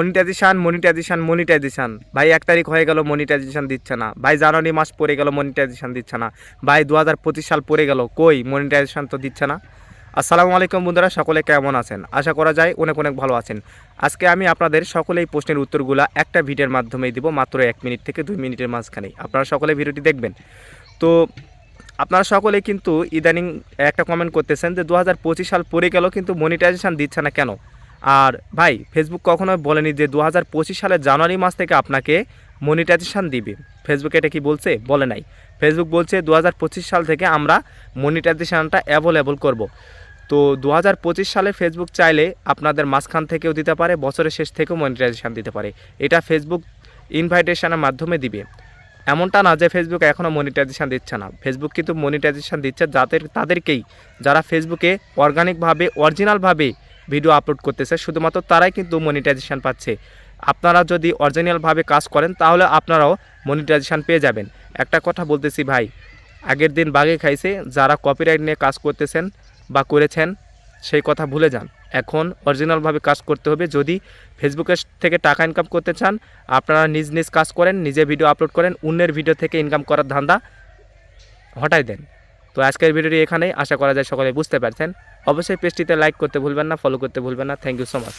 Monetization monetization monetization. ভাই, এক তারিখ হয়ে গেল, মনিটাইজেশন দিচ্ছে না। ভাই, জানুয়ারি মাস পড়ে গেল, মনিটাইজেশন দিচ্ছে না। ভাই দু হাজার পঁচিশ সাল পড়ে গেল, কই? মনিটাইজেশন তো দিচ্ছে না। আসসালামু আলাইকুম বন্ধুরা, সকলে কেমন আছেন? আশা করা যায় অনেক অনেক ভালো আছেন। আজকে আমি আপনাদের সকলেই প্রশ্নের উত্তরগুলো একটা ভিডিওর মাধ্যমেই দিব, মাত্র এক মিনিট থেকে দুই মিনিটের মাঝখানেই। আপনারা সকলে ভিডিওটি দেখবেন। তো, আপনারা সকলে কিন্তু ইদানিং একটা কমেন্ট করতেছেন যে দু হাজার পঁচিশ সাল পড়ে গেল, কিন্তু মনিটাইজেশন দিচ্ছে না কেন? আর ভাই ফেসবুক কখনোই বলেনি যে দু হাজার পঁচিশ সালের জানুয়ারি মাস থেকে আপনাকে মনিটাইজেশান দিবে। ফেসবুক এটা কি বলছে? বলে নাই। ফেসবুক বলছে দু হাজার পঁচিশ সাল থেকে আমরা মনিটাইজেশানটা অ্যাভেলেবল করব। তো দু হাজার পঁচিশ সালে ফেসবুক চাইলে আপনাদের মাঝখান থেকেও দিতে পারে, বছরের শেষ থেকেও মনিটাইজেশান দিতে পারে। এটা ফেসবুক ইনভাইটেশনের মাধ্যমে দিবে। এমনটা না যে ফেসবুক এখনও মনিটাইজেশান দিচ্ছে না। ফেসবুক কিন্তু মনিটাইজেশান দিচ্ছে যাদের, তাদেরকেই। যারা ফেসবুকে অর্গানিকভাবে অরিজিনালভাবে ভিডিও আপলোড করতেছে, শুধুমাত্র তারাই কিন্তু মনিটাইজেশান পাচ্ছে। আপনারা যদি অরিজিনালভাবে কাজ করেন, তাহলে আপনারাও মনিটাইজেশন পেয়ে যাবেন। একটা কথা বলতেছি ভাই, আগের দিন বাগে খাইছে, যারা কপিরাইট নিয়ে কাজ করতেছেন বা করেছেন, সেই কথা ভুলে যান। এখন অরিজিনালভাবে কাজ করতে হবে। যদি ফেসবুকের থেকে টাকা ইনকাম করতে চান, আপনারা নিজ নিজ কাজ করেন, নিজে ভিডিও আপলোড করেন, অন্যের ভিডিও থেকে ইনকাম করার ধান্দা হটাই দেন। তো আজকের ভিডিওটি এখানেই। আশা করা যায় সকলে বুঝতে পারছেন। অবশ্যই পেজটিতে লাইক করতে ভুলবেন না ফলো করতে ভুলবেন না। Thank you so much